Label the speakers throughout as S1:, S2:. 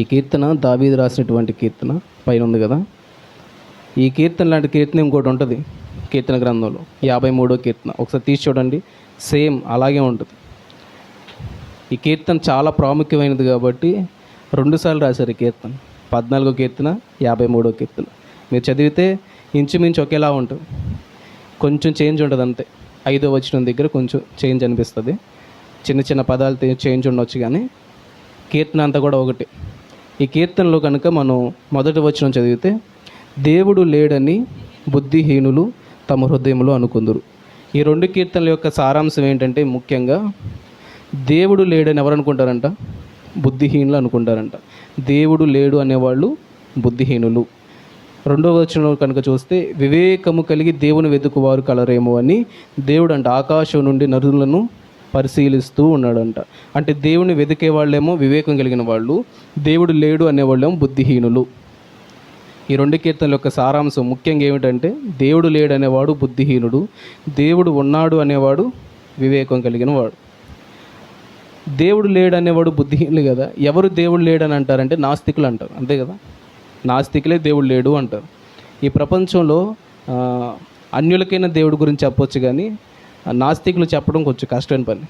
S1: ఈ కీర్తన దావీదు రాసినటువంటి కీర్తన పైన ఉంది కదా. ఈ కీర్తన లాంటి కీర్తన ఇంకోటి ఉంటుంది కీర్తన గ్రంథంలో. యాభై మూడో కీర్తన. ఒకసారి తీసి చూడండి. సేమ్ అలాగే ఉంటుంది. ఈ కీర్తన చాలా ప్రాముఖ్యమైనది కాబట్టి రెండుసార్లు రాశారు ఈ కీర్తన. పద్నాలుగో కీర్తన యాభై మూడో కీర్తన. మీరు చదివితే ఇంచుమించు ఒకేలా ఉంటుంది. కొంచెం చేంజ్ ఉంటుంది అంతే. ఐదో వచ్చిన దగ్గర కొంచెం చేంజ్ అనిపిస్తుంది. చిన్న చిన్న పదాలు చేంజ్ ఉండొచ్చు కానీ కీర్తన అంతా కూడా ఒకటి. ఈ కీర్తనలో కనుక మనం మొదటి వచనం చదివితే దేవుడు లేడని బుద్ధిహీనులు తమ హృదయంలో అనుకుందరు. ఈ రెండు కీర్తనల యొక్క సారాంశం ఏంటంటే ముఖ్యంగా దేవుడు లేడని ఎవరు అనుకుంటారంట? బుద్ధిహీనులు అనుకుంటారంట. దేవుడు లేడు అనేవాళ్ళు బుద్ధిహీనులు. రెండవ వచనం కనుక చూస్తే వివేకము కలిగి దేవుని వెతుకువారు కలరేమో అని దేవుడు అంటే ఆకాశం నుండి నరులను పరిశీలిస్తూ ఉన్నాడంట. అంటే దేవుని వెతికే వాళ్ళేమో వివేకం కలిగిన వాళ్ళు దేవుడు లేడు అనేవాళ్ళేమో బుద్ధిహీనులు. ఈ రెండు కీర్తనల యొక్క సారాంశం ముఖ్యంగా ఏమిటంటే దేవుడు లేడు అనేవాడు బుద్ధిహీనుడు దేవుడు ఉన్నాడు అనేవాడు వివేకం కలిగిన వాడు. దేవుడు లేడు అనేవాడు బుద్ధిహీనులు కదా ఎవరు దేవుడు లేడు అని అంటారంటే నాస్తికులు అంటారు అంతే కదా? నాస్తికులే దేవుడు లేడు అంటారు. ఈ ప్రపంచంలో అన్యులకైన అన్యులకైనా దేవుడి గురించి చెప్పొచ్చు కానీ నాస్తికులు చెప్పడం కొంచెం కష్టమైన పని.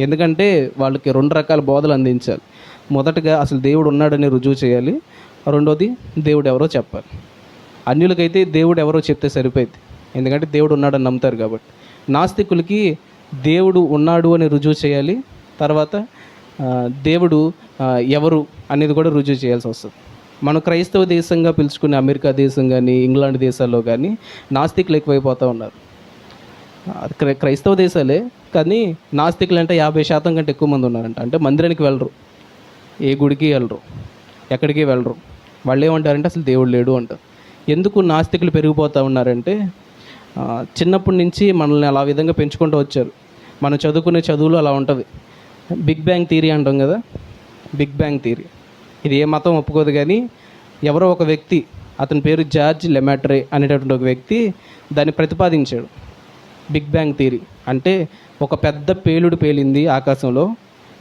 S1: ఎందుకంటే వాళ్ళకి రెండు రకాల బోధలు అందించాలి. మొదటగా అసలు దేవుడు ఉన్నాడని రుజువు చేయాలి. రెండోది దేవుడు ఎవరో చెప్పాలి. అన్యులకైతే దేవుడు ఎవరో చెప్తే సరిపోయింది. ఎందుకంటే దేవుడు ఉన్నాడని నమ్ముతారు కాబట్టి. నాస్తికులకి దేవుడు ఉన్నాడు అని రుజువు చేయాలి. తర్వాత దేవుడు ఎవరు అనేది కూడా రుజువు చేయాల్సి వస్తుంది. మనం క్రైస్తవ దేశంగా పిలుచుకునే అమెరికా దేశం కానీ ఇంగ్లాండ్ దేశాల్లో కానీ నాస్తికులు ఎక్కువైపోతూ ఉన్నారు. క్రైస్తవ దేశాలే కానీ నాస్తికులు అంటే యాభై శాతం కంటే ఎక్కువ మంది ఉన్నారంట. అంటే మందిరానికి వెళ్ళరు. ఏ గుడికి వెళ్ళరు. ఎక్కడికి వెళ్ళరు. వాళ్ళు ఏమంటారంటే అసలు దేవుడు లేడు అంటారు ఎందుకు నాస్తికులు పెరిగిపోతూ ఉన్నారంటే చిన్నప్పటి నుంచి మనల్ని అలా విధంగా పెంచుకుంటూ వచ్చారు. మనం చదువుకునే చదువులు అలా ఉంటుంది. బిగ్ బ్యాంగ్ థీరీ అంటాం కదా? బిగ్ బ్యాంగ్ థీరీ ఇది ఏ మతం ఒప్పుకోదు కానీ ఎవరో ఒక వ్యక్తి అతని పేరు జార్జ్ లెమాట్రే అనేటటువంటి ఒక వ్యక్తి దాన్ని ప్రతిపాదించాడు. Big bang theory. అంటే ఒక పెద్ద పేలుడు పేలింది ఆకాశంలో.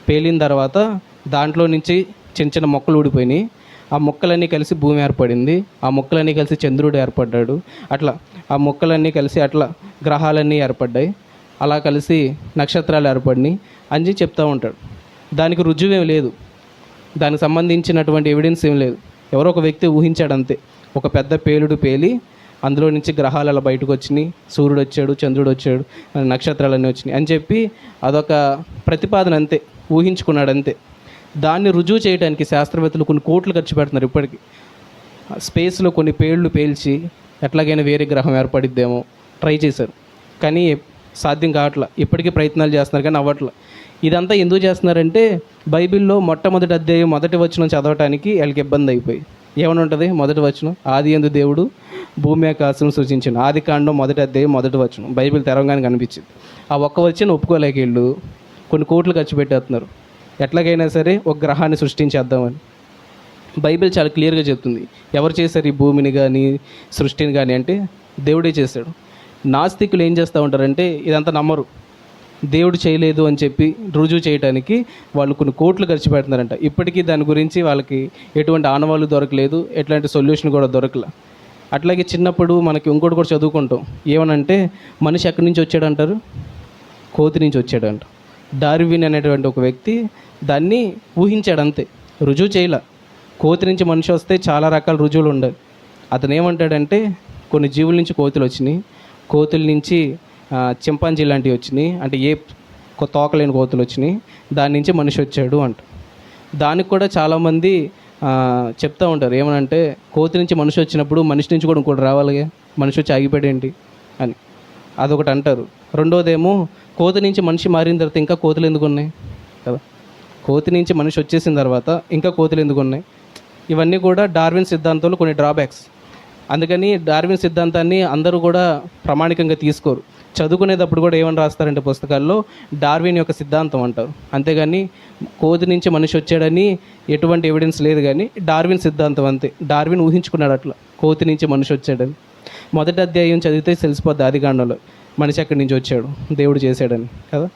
S1: పేలిన తర్వాత దాంట్లో నుంచి చిన్న చిన్న మొక్కలు ఊడిపోయినాయి. ఆ మొక్కలన్నీ కలిసి భూమి ఏర్పడింది. ఆ మొక్కలన్నీ కలిసి చంద్రుడు ఏర్పడ్డాడు. అట్లా ఆ మొక్కలన్నీ కలిసి అట్లా గ్రహాలన్నీ ఏర్పడ్డాయి. అలా కలిసి నక్షత్రాలు ఏర్పడినాయి అని చెప్తూ ఉంటాడు. దానికి రుజువేం లేదు. దానికి సంబంధించినటువంటి ఎవిడెన్స్ ఏం లేదు. ఎవరో ఒక వ్యక్తి ఊహించాడు అంతే. ఒక పెద్ద పేలుడు పేలి అందులో నుంచి గ్రహాలు అలా బయటకు వచ్చినాయి. సూర్యుడు వచ్చాడు చంద్రుడు వచ్చాడు నక్షత్రాలన్నీ వచ్చినాయి అని చెప్పి అదొక ప్రతిపాదన అంతే ఊహించుకున్నాడు అంతే. దాన్ని రుజువు చేయడానికి శాస్త్రవేత్తలు కొన్ని కోట్లు ఖర్చు పెడుతున్నారు ఇప్పటికీ. స్పేస్లో కొన్ని పేళ్ళు పేల్చి ఎట్లాగైనా వేరే గ్రహం ఏర్పడిద్దేమో ట్రై చేశారు. కానీ సాధ్యం కావట్లా. ఇప్పటికీ ప్రయత్నాలు చేస్తున్నారు కానీ అవ్వట్లా. ఇదంతా ఎందుకు చేస్తున్నారంటే బైబిల్లో మొట్టమొదటి అధ్యాయం మొదటి వచనం చదవటానికి వీళ్ళకి ఇబ్బంది అయిపోయి. ఏమని ఉంటుంది? మొదటి వచనం ఆది ఎందు దేవుడు భూమి ఆకాశం సృజించిన ఆది కాండం మొదటి అధ్యాయం మొదటి వచనం. బైబిల్ తెరవగానే కనిపించింది. ఆ ఒక్క వచ్చిన ఒప్పుకోలేక వీళ్ళు కొన్ని కోట్లు ఖర్చు పెట్టేస్తున్నారు. ఎట్లాగైనా సరే ఒక గ్రహాన్ని సృష్టించేద్దామని. బైబిల్ చాలా క్లియర్గా చెప్తుంది. ఎవరు చేశారు ఈ భూమిని కానీ సృష్టిని కానీ అంటే దేవుడే చేశాడు. నాస్తికులు ఏం చేస్తూ ఉంటారంటే ఇదంతా నమ్మరు. దేవుడు చేయలేదు అని చెప్పి రుజువు చేయడానికి వాళ్ళు కొన్ని కోట్లు ఖర్చు పెడుతున్నారంట. ఇప్పటికీ దాని గురించి వాళ్ళకి ఎటువంటి ఆనవాళ్ళు దొరకలేదు. ఎట్లాంటి సొల్యూషన్ కూడా దొరకలే. అట్లాగే చిన్నప్పుడు మనకి ఇంకోటి కూడా చదువుకుంటాం. ఏమనంటే మనిషి ఎక్కడి నుంచి వచ్చాడంటారు? కోతి నుంచి వచ్చాడంట. డార్విన్ అనేటువంటి ఒక వ్యక్తి దాన్ని ఊహించాడు అంతే. రుజువు చేయలే. కోతి నుంచి మనిషి వస్తే చాలా రకాల రుజువులు ఉండవు. అతను ఏమంటాడంటే కొన్ని జీవుల నుంచి కోతులు వచ్చినాయి. కోతుల నుంచి చింపాంజీ లాంటివి వచ్చినాయి. అంటే ఏ తోకలేని కోతులు వచ్చినాయి. దాని నుంచి మనిషి వచ్చాడు అంట. దానికి కూడా చాలామంది చెప్తూ ఉంటారు. ఏమనంటే కోతి నుంచి మనిషి వచ్చినప్పుడు మనిషి నుంచి కూడా ఇంకోటి రావాలిగా. మనిషి వచ్చి ఆగిపోయాడేంటి అని. అదొకటి అంటారు. రెండోదేమో కోతి నుంచి మనిషి మారిన తర్వాత ఇంకా కోతులు ఎందుకు ఉన్నాయి? కదా. కోతి నుంచి మనిషి వచ్చేసిన తర్వాత ఇంకా కోతులు ఎందుకు ఉన్నాయి? ఇవన్నీ కూడా డార్విన్ సిద్ధాంతంలో కొన్ని డ్రాబ్యాక్స్ అందుకని డార్విన్ సిద్ధాంతాన్ని అందరూ కూడా ప్రామాణికంగా తీసుకోరు. చదువుకునేటప్పుడు కూడా ఏమని రాస్తారంటే పుస్తకాల్లో డార్విన్ యొక్క సిద్ధాంతం అంటారు. అంతేగాని కోతి నుంచి మనిషి వచ్చాడని ఎటువంటి ఎవిడెన్స్ లేదు కానీ డార్విన్ సిద్ధాంతం అంతే. డార్విన్ ఊహించుకున్నాడు అట్లా. కోతి నుంచి మనిషి వచ్చాడని. మొదటి అధ్యాయం చదివితే తెలిసిపోద్ది ఆదికాండంలో మనిషి అక్కడి నుంచి వచ్చాడు. దేవుడు చేశాడని. కదా?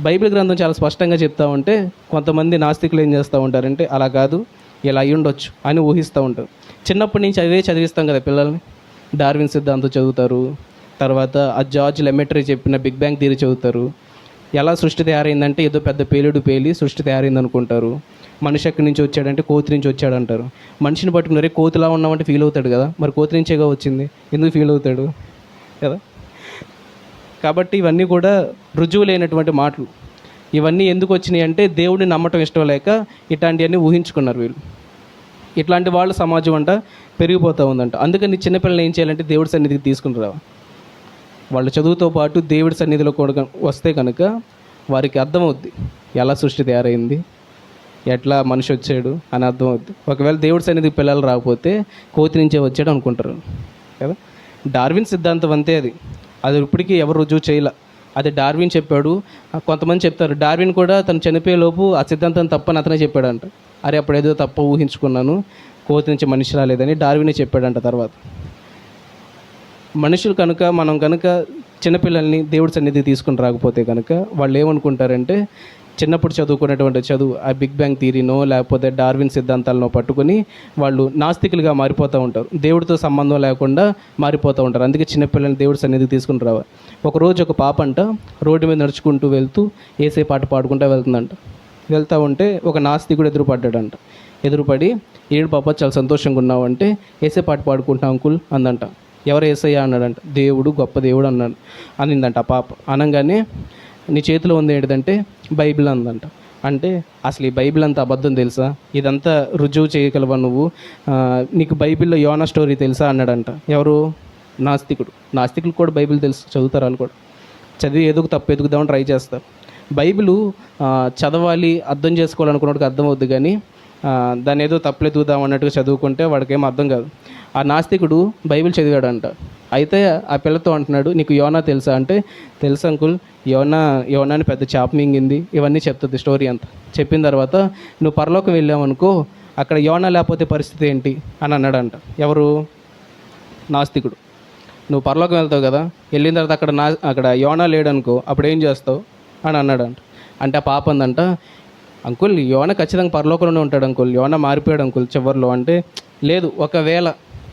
S1: బైబిల్ గ్రంథం చాలా స్పష్టంగా చెప్తా ఉంటే కొంతమంది నాస్తికులు ఏం చేస్తూ ఉంటారంటే అలా కాదు ఇలా అయి ఉండొచ్చు అని ఊహిస్తూ ఉంటారు. చిన్నప్పటి నుంచి అదే చదివిస్తాం కదా పిల్లల్ని. డార్విన్ సిద్ధాంతం చదువుతారు తర్వాత ఆ జార్జ్ లెమెటరీ చెప్పిన బిగ్ బ్యాంగ్ థియరీ చదువుతారు ఎలా సృష్టి తయారైందంటే ఏదో పెద్ద పేలుడు పేలి సృష్టి తయారైంది అనుకుంటారు మనిషి ఎక్కడి నుంచి వచ్చాడంటే కోతి నుంచి వచ్చాడంటారు. మనిషిని పట్టుకున్నారే కోతిలా ఉన్నామంటే ఫీల్ అవుతాడు కదా. మరి కోతి నుంచేగా వచ్చింది. ఎందుకు ఫీల్ అవుతాడు? కదా? కాబట్టి ఇవన్నీ కూడా రుజువు లేనటువంటి మాటలు. ఇవన్నీ ఎందుకు వచ్చినాయి అంటే దేవుడిని నమ్మటం ఇష్టం లేక ఇట్లాంటివన్నీ ఊహించుకున్నారు వీళ్ళు. ఇట్లాంటి వాళ్ళ సమాజం అంట పెరిగిపోతూ ఉందంట. అందుకని చిన్నపిల్లలు ఏం చేయాలంటే దేవుడి సన్నిధికి తీసుకుని రావాలి. వాళ్ళ చదువుతో పాటు దేవుడి సన్నిధిలో కూడా వస్తే కనుక వారికి అర్థమవుద్ది. ఎలా సృష్టి తయారైంది? ఎట్లా మనిషి వచ్చాడు అని అర్థమవుద్ది. ఒకవేళ దేవుడి సన్నిధికి పిల్లలు రాకపోతే కోతి నుంచే వచ్చాడు అనుకుంటారు. కదా? డార్విన్ సిద్ధాంతం అంతే అది. అది ఇప్పటికీ ఎవరు రుజువు చేయలే. అది డార్విన్ చెప్పాడు. కొంతమంది చెప్తారు డార్విన్ కూడా తను చనిపోయే లోపు ఆ సిద్ధాంతం తప్పని అతనే చెప్పాడంట. అరే అప్పుడు ఏదో తప్ప ఊహించుకున్నాను. కోతి నుంచి మనిషి రాలేదని డార్వినే చెప్పాడంట తర్వాత. మనుషులు కనుక మనం కనుక చిన్నపిల్లల్ని దేవుడి సన్నిధి తీసుకుని రాకపోతే కనుక వాళ్ళు ఏమనుకుంటారంటే చిన్నప్పుడు చదువుకున్నటువంటి చదువు ఆ బిగ్ బ్యాంగ్ థీరీనో లేకపోతే డార్విన్ సిద్ధాంతాలనో పట్టుకొని వాళ్ళు నాస్తికులుగా మారిపోతూ ఉంటారు. దేవుడితో సంబంధం లేకుండా మారిపోతూ ఉంటారు. అందుకే చిన్నపిల్లల్ని దేవుడి సన్నిధి తీసుకుని రావాలి ఒకరోజు ఒక పాప అంట రోడ్డు మీద నడుచుకుంటూ వెళ్తూ ఏసే పాట పాడుకుంటూ వెళ్తుందంట. వెళ్తూ ఉంటే ఒక నాస్తికుడు ఎదురుపడ్డాడంట. ఎదురుపడి ఏడు పాప చాలా సంతోషంగా ఉన్నావు అంటే ఏసే పాట పాడుకుంటా అంకుల్ అందంట. ఎవరు ఏసయ్యా అన్నాడంట. దేవుడు గొప్ప దేవుడు అన్నాడు. అనిందంట ఆ పాప. అనగానే నీ చేతిలో ఉంది ఏంటిదంటే బైబిల్ అందంట. అంటే అసలు ఈ బైబిల్ అంతా అబద్ధం తెలుసా? ఇదంతా రుజువు చేయగలవా నువ్వు? నీకు బైబిల్లో యోనా స్టోరీ తెలుసా అన్నాడంట. ఎవరు? నాస్తికుడు. నాస్తికులు కూడా బైబిల్ తెలుసు చదువుతారు వాళ్ళు కూడా. చదివి ఎదుగు తప్పు ఎదుగుదామని ట్రై చేస్తారు. బైబిలు చదవాలి అర్థం చేసుకోవాలనుకున్నట్టుగా అర్థం అవుద్ది కానీ దాన్ని ఏదో తప్పులు అన్నట్టుగా చదువుకుంటే వాడికి ఏం అర్థం కాదు. ఆ నాస్తికుడు బైబిల్ చదివాడంట. అయితే ఆ పిల్లతో అంటున్నాడు నీకు యోనా తెలుసా? అంటే తెలుసు అంకుల్ యోనా యోనాని పెద్ద చాప మింగింది. ఇవన్నీ చెప్తుంది స్టోరీ అంతా. చెప్పిన తర్వాత నువ్వు పరలోకం వెళ్ళావనుకో అక్కడ యోనా లేకపోతే పరిస్థితి ఏంటి? అని అన్నాడంట. ఎవరు? నాస్తికుడు. నువ్వు పరలోకం వెళ్తావు కదా వెళ్ళిన తర్వాత అక్కడ నా అక్కడ యోనా లేడనుకో అప్పుడు ఏం చేస్తావు? అని అన్నాడంట. అంటే ఆ పాప అందంట అంకుల్ యోన ఖచ్చితంగా పరలోకంలోనే ఉంటాడు అంకుల్. యోన మారిపోయాడు అంకుల్ చివరిలో అంటే లేదు ఒకవేళ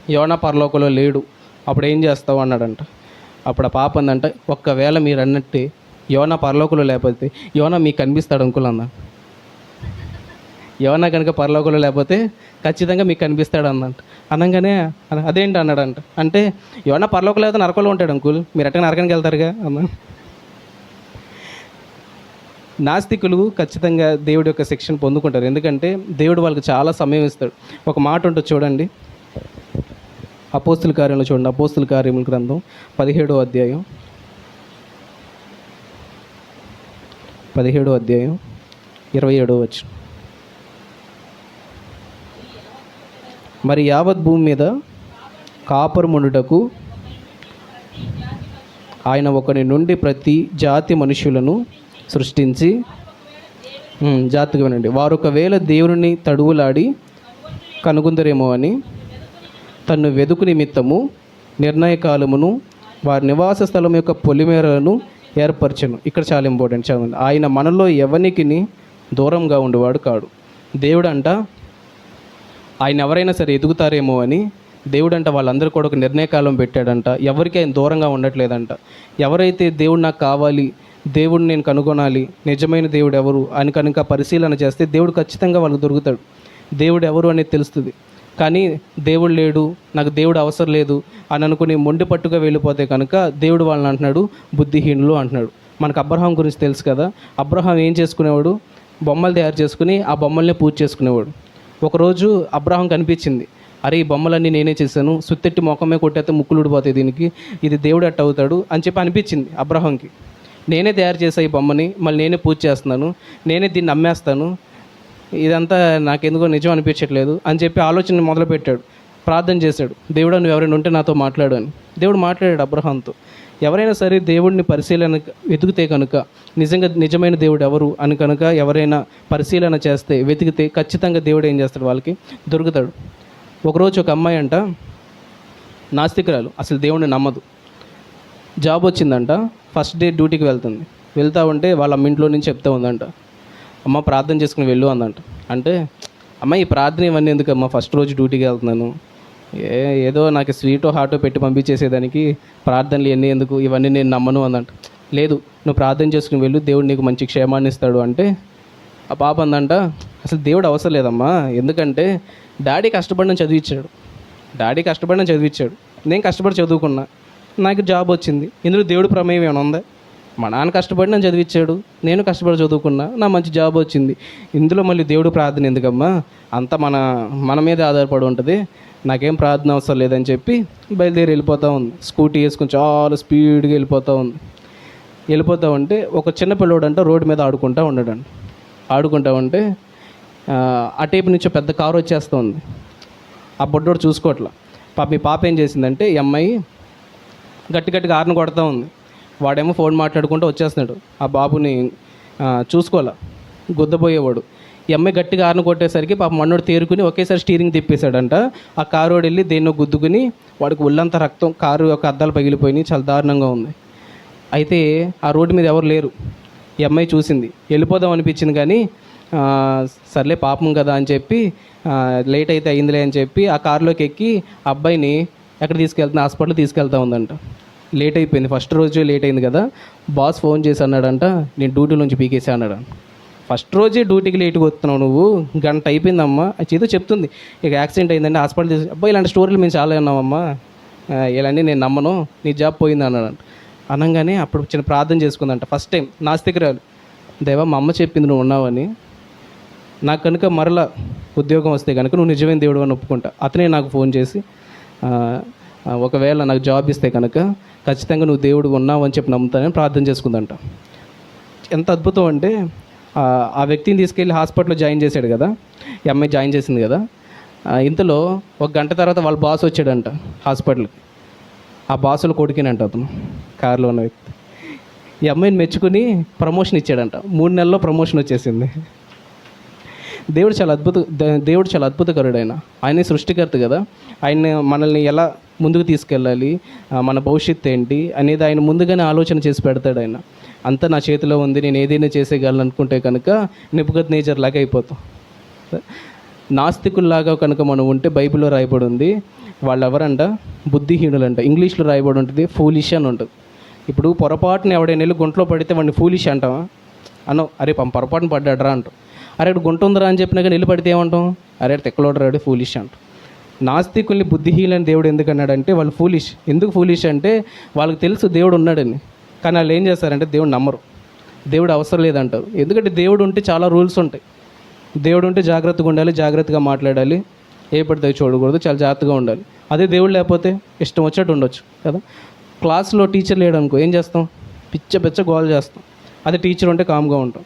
S1: యోన పరలోకంలో లేడు అప్పుడు ఏం చేస్తావు అన్నాడంట. అప్పుడు ఆ పాప అందంట ఒక్కవేళ మీరు అన్నట్టే యోన పరలోకంలో లేకపోతే యోన మీకు కనిపిస్తాడు అంకుల్ అన్న. యోన కనుక పరలోకంలో లేకపోతే ఖచ్చితంగా మీకు కనిపిస్తాడు అందంట అనగానే అదేంటి? అన్నాడంట. అంటే యోన పరలోకంలో లేకపోతే నరకంలో ఉంటాడు అంకుల్. మీరు ఎట్టగా నరకానికి వెళ్తారుగా? అన్నా. నాస్తికులు ఖచ్చితంగా దేవుడి యొక్క శిక్షణ పొందుకుంటారు. ఎందుకంటే దేవుడు వాళ్ళకి చాలా సమయం ఇస్తాడు. ఒక మాట ఉంటుంది చూడండి. అపోస్తుల కార్యంలో చూడండి. అపోస్తుల కార్యముల గ్రంథం పదిహేడో అధ్యాయం. పదిహేడో అధ్యాయం ఇరవై ఏడో వచ్చు మరి యావత్ భూమి మీద కాపరమునుటకు ఆయన ఒకరి నుండి ప్రతి జాతి మనుషులను సృష్టించి ఉమ్, జాగ్రత్తగా వినండి. వారు ఒకవేళ దేవుని తడువులాడి కనుగొందరేమో అని తను వెదుకు నిమిత్తము నిర్ణయ కాలమును వారి నివాస స్థలం యొక్క పొలిమేరలను ఏర్పరచను. ఇక్కడ చాలా ఇంపార్టెంట్ చదవండి ఆయన మనలో ఎవరికి దూరంగా ఉండేవాడు కాడు. దేవుడు అంట ఆయన ఎవరైనా సరే ఎదుగుతారేమో అని. దేవుడంట వాళ్ళందరూ కూడా ఒక నిర్ణయకాలం పెట్టాడంట. ఎవరికి ఆయన దూరంగా ఉండట్లేదంట. ఎవరైతే దేవుడు నాకు కావాలి దేవుడిని నేను కనుగొనాలి. నిజమైన దేవుడు ఎవరు? అని కనుక పరిశీలన చేస్తే దేవుడు ఖచ్చితంగా వాళ్ళకు దొరుకుతాడు. దేవుడు ఎవరు అనేది తెలుస్తుంది. కానీ దేవుడు లేడు నాకు దేవుడు అవసరం లేదు అని అనుకుని మొండి పట్టుగా వెళ్ళిపోతే కనుక దేవుడు వాళ్ళని అంటున్నాడు బుద్ధిహీనులు అంటున్నాడు. మనకు అబ్రహాం గురించి తెలుసు కదా. అబ్రహాం ఏం చేసుకునేవాడు? బొమ్మలు తయారు చేసుకుని ఆ బొమ్మల్ని పూజ చేసుకునేవాడు. ఒకరోజు అబ్రహాం కనిపించింది. అరే ఈ బొమ్మలన్నీ నేనే చేశాను. సుత్తెట్టి మొఖమే కొట్టేస్తే ముక్కులుడిపోతాయి దీనికి. ఇది దేవుడు అట్ట అవుతాడు అని చెప్పి అనిపించింది అబ్రహాంకి. నేనే తయారు చేసే ఈ బొమ్మని మళ్ళీ నేనే పూజ చేస్తున్నాను నేనే దీన్ని అమ్మేస్తాను. ఇదంతా నాకెందుకో నిజం అనిపించట్లేదు అని చెప్పి ఆలోచన మొదలుపెట్టాడు. ప్రార్థన చేశాడు. దేవుడు నువ్వు ఎవరైనా ఉంటే నాతో మాట్లాడు అని. దేవుడు మాట్లాడాడు అబ్రహాంతో. ఎవరైనా సరే దేవుడిని పరిశీలన వెతికితే కనుక నిజంగా నిజమైన దేవుడు ఎవరు? అని కనుక ఎవరైనా పరిశీలన చేస్తే వెతికితే ఖచ్చితంగా దేవుడు ఏం చేస్తాడు వాళ్ళకి? దొరుకుతాడు. ఒకరోజు ఒక అమ్మాయి అంట నాస్తికురాలు అసలు దేవుడిని నమ్మదు. జాబ్ వచ్చిందంట. ఫస్ట్ డే డ్యూటీకి వెళ్తుంది. వెళ్తా ఉంటే వాళ్ళ అమ్మ ఇంట్లో నుంచి చెప్తా ఉందంట. అమ్మ ప్రార్థన చేసుకుని వెళ్ళు అందంట. అంటే అమ్మ ఈ ప్రార్థన ఇవన్నీ ఎందుకమ్మా? ఫస్ట్ రోజు డ్యూటీకి వెళ్తున్నాను. ఏ ఏదో నాకు స్వీటో హాటో పెట్టి పంపించేసేదానికి ప్రార్థనలు ఎన్ని ఎందుకు? ఇవన్నీ నేను నమ్మను అందంట. లేదు నువ్వు ప్రార్థన చేసుకుని వెళ్ళు దేవుడు నీకు మంచి క్షేమాన్ని ఇస్తాడు అంటే ఆ పాప అందంట అసలు దేవుడు అవసరం లేదమ్మా. ఎందుకంటే డాడీ కష్టపడిన చదివించాడు. డాడీ కష్టపడిన చదివించాడు. నేను కష్టపడి చదువుకున్నా. నాకు జాబ్ వచ్చింది. ఇందులో దేవుడు ప్రమేయం ఏమైనా ఉందా? మా నాన్న కష్టపడి నన్ను చదివించాడు నేను కష్టపడి చదువుకున్నా నా మంచి జాబ్ వచ్చింది. ఇందులో మళ్ళీ దేవుడు ప్రార్థన ఎందుకమ్మా? అంతా మన మన మీద ఆధారపడి ఉంటుంది. నాకేం ప్రార్థన అవసరం లేదని చెప్పి బయలుదేరి వెళ్ళిపోతూ ఉంది. స్కూటీ వేసుకొని చాలా స్పీడ్గా వెళ్ళిపోతూ ఉంది. వెళ్ళిపోతా ఉంటే ఒక చిన్న పిల్లోడు రోడ్డు మీద ఆడుకుంటూ ఉండడండి. ఆడుకుంటా ఉంటే ఆ, అటేపు నుంచి పెద్ద కారు వచ్చేస్తుంది. ఆ బొడ్డోడు చూసుకోవట్లా. పాప మీ పాప ఏం చేసిందంటే ఈ అమ్మాయి గట్టి గట్టిగా ఆరును కొడతా ఉంది. వాడేమో ఫోన్ మాట్లాడుకుంటూ వచ్చేస్తున్నాడు. ఆ బాబుని ఆ, చూసుకోవాలా? గుద్దపోయేవాడు ఈ అమ్మాయి గట్టిగా ఆరును కొట్టేసరికి పాప మన్నోడు తేరుకుని ఒకేసారి స్టీరింగ్ తిప్పేశాడంట. ఆ కారు వాడు వెళ్ళి దేన్నో గుద్దుకుని వాడికి ఒళ్ళంతా రక్తం కారు యొక్క అద్దాలు పగిలిపోయినాయి. చాలా దారుణంగా ఉంది. అయితే ఆ రోడ్డు మీద ఎవరు లేరు. ఈ అమ్మాయి చూసింది. వెళ్ళిపోదాం అనిపించింది కానీ సర్లే పాపం కదా అని చెప్పి లేట్ అయితే అయిందిలే అని చెప్పి ఆ కారులోకి ఎక్కి ఆ అబ్బాయిని ఎక్కడ తీసుకెళ్తున్నా? హాస్పిటల్ తీసుకెళ్తా ఉందంట. లేట్ అయిపోయింది. ఫస్ట్ రోజు లేట్ అయింది కదా. బాస్ ఫోన్ చేసి అన్నాడంట నేను డ్యూటీ నుంచి పీకేసా అన్నాడు. ఫస్ట్ రోజే డ్యూటీకి లేట్గా వస్తున్నావు నువ్వు. గంట అయిపోయిందమ్మా. చేతో చెప్తుంది. ఇక యాక్సిడెంట్ అయిందండి హాస్పిటల్ తీసు అబ్బాయి ఇలాంటి స్టోరీలు మేము చాలా విన్నామమ్మా. ఇలాంటి నేను నమ్మను. నీ జాబ్ పోయింది అన్నాడు అనగానే అప్పుడు చిన్న ప్రార్థన చేసుకుందంట. First time నాస్తికురాలు. దేవా మా అమ్మ చెప్పింది నువ్వు ఉన్నావని. నాకు కనుక మరలా ఉద్యోగం వస్తే కనుక నువ్వు నిజమైన దేవుడు అని ఒప్పుకుంటా. అతనే నాకు ఫోన్ చేసి ఒకవేళ నాకు జాబ్ ఇస్తే కనుక ఖచ్చితంగా నువ్వు దేవుడు ఉన్నావు అని చెప్పి నమ్ముతానని ప్రార్థన చేసుకుందంట. ఎంత అద్భుతం అంటే ఆ, వ్యక్తిని తీసుకెళ్ళి హాస్పిటల్లో జాయిన్ చేశాడు కదా ఈ అమ్మాయి జాయిన్ చేసింది కదా ఇంతలో ఒక గంట తర్వాత వాళ్ళ బాస్ వచ్చాడంట హాస్పిటల్కి. ఆ బాసులు కొడుకినంట అతను కారులో ఉన్న వ్యక్తి. ఈ అమ్మాయిని మెచ్చుకుని ప్రమోషన్ ఇచ్చాడంట. మూడు నెలల్లో ప్రమోషన్ వచ్చేసింది. దేవుడు చాలా అద్భుత దేవుడు చాలా అద్భుతకరుడు ఆయన ఆయనే సృష్టికర్త కదా. ఆయన మనల్ని ఎలా ముందుకు తీసుకెళ్ళాలి మన భవిష్యత్తు ఏంటి అనేది ఆయన ముందుగానే ఆలోచన చేసి పెడతాడు ఆయన. అంతా నా చేతిలో ఉంది నేను ఏదైనా చేసేయగలను అనుకుంటే కనుక నిపుగత్ నేచర్ లాగా అయిపోతాం. నాస్తికుల్లాగా కనుక మనం ఉంటే బైబిల్లో రాయబడి ఉంది వాళ్ళు ఎవరంట బుద్ధిహీనులంట. ఇంగ్లీష్లో రాయబడి ఉంటుంది ఫూలిష్ అని ఉంటుంది. ఇప్పుడు పొరపాటున ఎవడైనా వెళ్ళి గుంట్లో పడితే వాడిని ఫూలిష్ అంటావా? అనో అరే పం పొరపాటున పడ్డాడరా అంటాం అరే ఇక్కడ గుంట ఉందిరా అని చెప్పినా కానీ పడితే ఏమంటాం? అరే తెక్కలోడరాడు ఫూలిష్ అంటాం. నాస్తికుల్ని బుద్ధిహీనని దేవుడు ఎందుకు అన్నాడంటే వాళ్ళు ఫూలిష్ ఎందుకు ఫూలిష్ అంటే వాళ్ళకి తెలుసు దేవుడు ఉన్నాడని. కానీ వాళ్ళు ఏం చేస్తారంటే దేవుడు నమ్మరు. దేవుడు అవసరం లేదంటారు. ఎందుకంటే దేవుడు ఉంటే చాలా రూల్స్ ఉంటాయి. దేవుడు ఉంటే జాగ్రత్తగా ఉండాలి జాగ్రత్తగా మాట్లాడాలి. ఏ పడితే చూడకూడదు చాలా జాగ్రత్తగా ఉండాలి. అదే దేవుడు లేకపోతే ఇష్టం వచ్చేట్టు ఉండొచ్చు కదా? క్లాస్లో టీచర్ లేడు అనుకో ఏం చేస్తాం? పిచ్చ పిచ్చ గోల్ చేస్తాం. అదే టీచర్ ఉంటే కామ్గా ఉంటాం.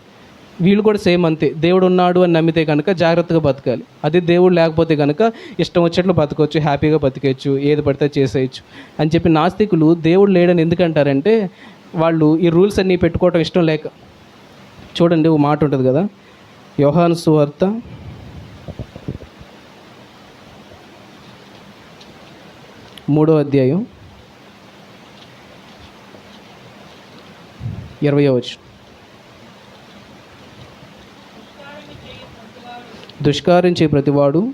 S1: వీళ్ళు కూడా సేమ్ అంతే. దేవుడు ఉన్నాడు అని నమ్మితే కనుక జాగ్రత్తగా బతకాలి. అదే దేవుడు లేకపోతే కనుక ఇష్టం వచ్చేట్లు బతకవచ్చు హ్యాపీగా బతికేయచ్చు ఏది పడితే చేసేయచ్చు అని చెప్పి నాస్తికులు దేవుడు లేడని ఎందుకంటారంటే వాళ్ళు ఈ రూల్స్ అన్నీ పెట్టుకోవటం ఇష్టం లేక. చూడండి ఓ మాట ఉంటుంది కదా యోహాను సువార్త మూడో అధ్యాయం ఇరవై వచ్చు దుష్కారించే ప్రతివాడు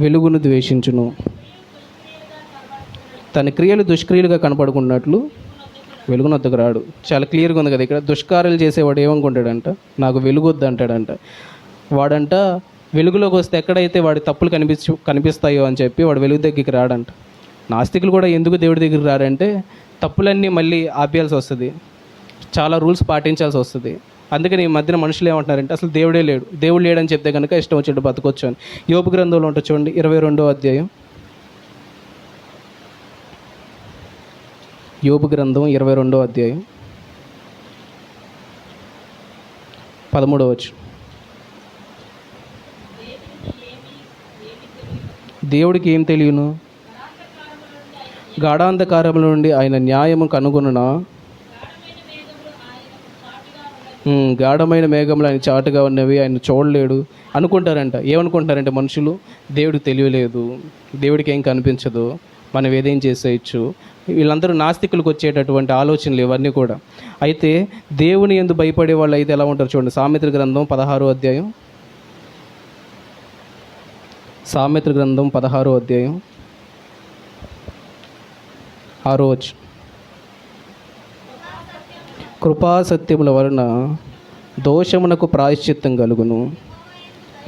S1: వెలుగును ద్వేషించును. తన క్రియలు దుష్క్రియలుగా కనపడుకున్నట్లు వెలుగునొద్దకు రాడు. చాలా క్లియర్గా ఉంది కదా ఇక్కడ. దుష్కార్యాలు చేసేవాడు ఏమనుకుంటాడంట? నాకు వెలుగు వద్దు అంటాడంట. వాడంట వెలుగులోకి వస్తే ఎక్కడైతే వాడి తప్పులు కనిపించు కనిపిస్తాయో అని చెప్పి వాడు వెలుగు దగ్గరికి రాడంట. నాస్తికులు కూడా ఎందుకు దేవుడి దగ్గరికి రారంటే తప్పులన్నీ మళ్ళీ ఆపేయాల్సి వస్తుంది. చాలా రూల్స్ పాటించాల్సి వస్తుంది. అందుకని ఈ మధ్యన మనుషులు ఏమంటున్నారంటే అసలు దేవుడే లేడు. దేవుడు లేడని చెప్తే కనుక ఇష్టం వచ్చేట్టు బతకొచ్చు అని. యోపు గ్రంథంలో ఉంటుంది చూడండి ఇరవై రెండో అధ్యాయం. యోపు గ్రంథం ఇరవై రెండో అధ్యాయం. పదమూడవచ్చు దేవుడికి ఏం తెలియను? గాఢాంధకారముల నుండి ఆయన న్యాయము కనుగొనునా? గాఢమైన మేఘంలో ఆయన చాటుగా ఉన్నవి ఆయన చూడలేడు. అనుకుంటారంట. ఏమనుకుంటారంటే మనుషులు? దేవుడికి తెలియలేదు. దేవుడికి ఏం కనిపించదు. మనం ఏదేం చేసేయచ్చు? వీళ్ళందరూ నాస్తికులకు వచ్చేటటువంటి ఆలోచనలు ఇవన్నీ కూడా. అయితే దేవుని ఎందు భయపడే వాళ్ళు అయితే ఎలా ఉంటారు చూడండి. సామెత్ర గ్రంథం పదహారో అధ్యాయం. సామెత్ర గ్రంథం పదహారో అధ్యాయం. ఆరో వచ్చు కృపాసత్యముల వలన దోషమునకు ప్రాయశ్చిత్తం కలుగును.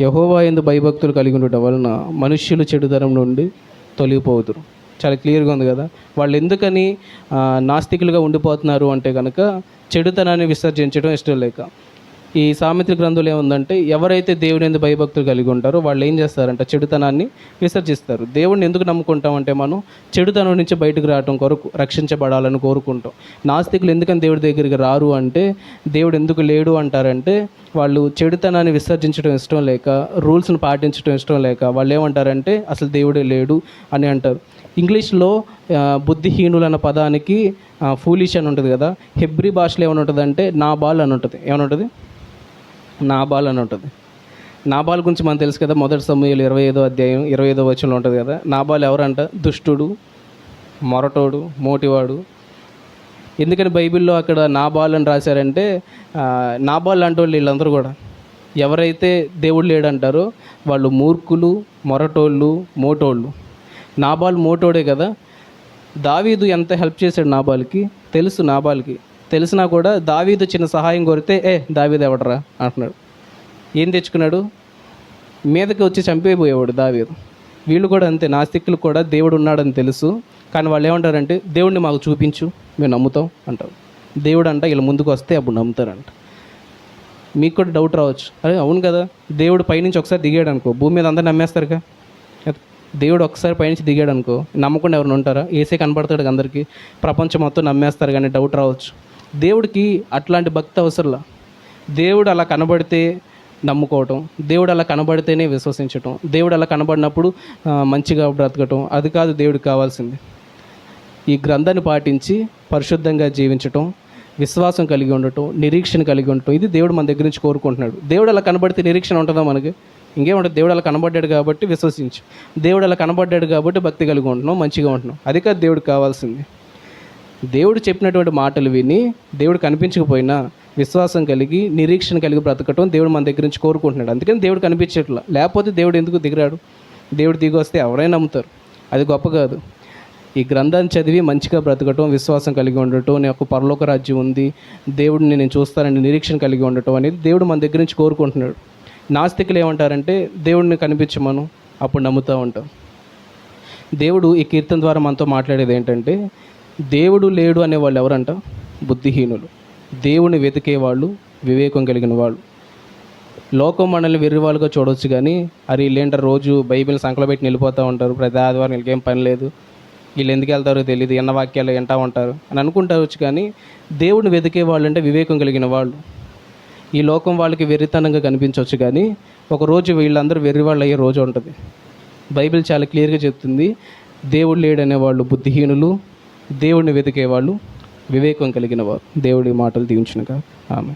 S1: యహోవా ఎందు భయభక్తులు కలిగి ఉండటం వలన మనుష్యులు చెడుదరం నుండి తొలగిపోదురు. చాలా క్లియర్గా ఉంది కదా? వాళ్ళు ఎందుకని నాస్తికులుగా ఉండిపోతున్నారు అంటే కనుక చెడుతనాన్ని విసర్జించడం ఇష్టం లేక. ఈ సామెత్ర గ్రంథంలో ఏముందంటే ఎవరైతే దేవుని ఎందుకు భయభక్తులు కలిగి ఉంటారో వాళ్ళు ఏం చేస్తారంటే? చెడుతనాన్ని విసర్జిస్తారు. దేవుడిని ఎందుకు నమ్ముకుంటామంటే మనం చెడుతనం నుంచి బయటకు రావడం కొరకు రక్షించబడాలని కోరుకుంటాం. నాస్తికులు ఎందుకని దేవుడి దగ్గరికి రారు అంటే దేవుడు ఎందుకు లేడు అంటారంటే వాళ్ళు చెడుతనాన్ని విసర్జించడం ఇష్టం లేక రూల్స్ని పాటించడం ఇష్టం లేక వాళ్ళు ఏమంటారంటే అసలు దేవుడే లేడు అని అంటారు. ఇంగ్లీష్లో బుద్ధిహీనులు అన్న పదానికి ఫూలిష్ అని ఉంటుంది కదా హెబ్రి భాషలో ఏమని ఉంటుంది అంటే నాబాల్ అని ఉంటుంది. ఏమని ఉంటుంది? నాబాల్ అని ఉంటుంది. నాబాల్ గురించి మనకు తెలుసు కదా మొదటి సమయంలో ఇరవై ఐదో అధ్యాయం ఇరవై ఐదో వచనంలో ఉంటుంది కదా. నాబాల్ ఎవరంట? దుష్టుడు మొరటోడు మోటివాడు. ఎందుకని బైబిల్లో అక్కడ నాబాల్ అని రాశారంటే నాబాల్ లాంటి వాళ్ళు వీళ్ళందరూ కూడా. ఎవరైతే దేవుడు లేడంటారో వాళ్ళు మూర్ఖులు మొరటోళ్ళు మోటోళ్ళు. నాబాల్ మోటోడే కదా. దావీదు ఎంత హెల్ప్ చేశాడు నాబాల్కి? తెలుసు నాబాల్కి. తెలిసినా కూడా దావీదు చిన్న సహాయం కోరితే ఏ దావీదు ఎవడరా? అంటున్నాడు. ఏం తెచ్చుకున్నాడు? మీదకి వచ్చి చంపేపోయేవాడు దావీదు. వీళ్ళు కూడా అంతే నాస్తికులు కూడా దేవుడు ఉన్నాడని తెలుసు. కానీ వాళ్ళు ఏమంటారంటే దేవుడిని మాకు చూపించు మేము నమ్ముతాం అంటారు. దేవుడు అంట వీళ్ళ ముందుకు వస్తే అప్పుడు నమ్ముతారంట. మీకు కూడా డౌట్ రావచ్చు. అరే అవును కదా దేవుడు పైనుంచి ఒకసారి దిగాడు అనుకో భూమి మీద అందరు నమ్మేస్తారుగా? దేవుడు ఒకసారి పైనుంచి దిగాడు అనుకో నమ్మకుండా ఎవరిని ఉంటారా? ఏసే కనపడతాడు అందరికీ ప్రపంచం మొత్తం నమ్మేస్తారు కానీ డౌట్ రావచ్చు. దేవుడికి అట్లాంటి భక్తి అవసరంలా? దేవుడు అలా కనబడితే నమ్ముకోవటం దేవుడు అలా కనబడితేనే విశ్వసించటం దేవుడు అలా కనబడినప్పుడు మంచిగా బ్రతకటం అది కాదు దేవుడికి కావాల్సింది. ఈ గ్రంథాన్ని పాటించి పరిశుద్ధంగా జీవించటం విశ్వాసం కలిగి ఉండటం నిరీక్షణ కలిగి ఉండటం ఇది దేవుడు మన దగ్గర నుంచి కోరుకుంటున్నాడు. దేవుడు అలా కనబడితే నిరీక్షణ ఉంటుందా మనకి? ఇంకేముంటుంది దేవుడు అలా కనబడ్డాడు కాబట్టి విశ్వసించు. దేవుడు అలా కనబడ్డాడు కాబట్టి భక్తి కలిగి ఉంటున్నాం మంచిగా ఉంటున్నాం. అది కాదు దేవుడికి కావాల్సింది. దేవుడు చెప్పినటువంటి మాటలు విని దేవుడు కనిపించకపోయినా విశ్వాసం కలిగి నిరీక్షణ కలిగి బ్రతకటం దేవుడు మన దగ్గర నుంచి కోరుకుంటున్నాడు. అందుకని దేవుడు కనిపించట్లా. లేకపోతే దేవుడు ఎందుకు దిగిరాడు? దేవుడు దిగి వస్తే ఎవరైనా నమ్ముతారు. అది గొప్ప కాదు. ఈ గ్రంథాన్ని చదివి మంచిగా బ్రతకటం విశ్వాసం కలిగి ఉండటం నీ యొక్క పరలోక రాజ్యం ఉంది దేవుడిని నేను చూస్తానని నిరీక్షణ కలిగి ఉండటం అనేది దేవుడు మన దగ్గర నుంచి కోరుకుంటున్నాడు. నాస్తికులు ఏమంటారంటే దేవుడిని కనిపించమను అప్పుడు నమ్ముతూ ఉంటాం. దేవుడు ఈ కీర్తన ద్వారా మనతో మాట్లాడేది ఏంటంటే దేవుడు లేడు అనే వాళ్ళు ఎవరంట? బుద్ధిహీనులు. దేవుని వెతికే వాళ్ళు వివేకం కలిగిన వాళ్ళు. లోకం మనల్ని వెర్రివాళ్ళుగా చూడవచ్చు కానీ అరే వీళ్ళేంటారు రోజు బైబిల్ సంకలో పెట్టి వెళ్ళిపోతూ ఉంటారు. ప్రతి ఆదివారం వీళ్ళకేం పని లేదు. వీళ్ళు ఎందుకు వెళ్తారో తెలియదు ఎన్న వాక్యాలు వింటా ఉంటారు అని అనుకుంటారు కానీ దేవుడిని వెతికే వాళ్ళు అంటే వివేకం కలిగిన వాళ్ళు. ఈ లోకం వాళ్ళకి వెర్రితనంగా కనిపించవచ్చు కానీ ఒక రోజు వీళ్ళందరూ వెర్రివాళ్ళు అయ్యే రోజు ఉంటుంది. బైబిల్ చాలా క్లియర్గా చెప్తుంది దేవుడు లేడనే వాళ్ళు బుద్ధిహీనులు దేవుడిని వెతికే వాళ్ళు వివేకం కలిగిన వారు. దేవుడి మాటలు దీవించినగా. ఆమె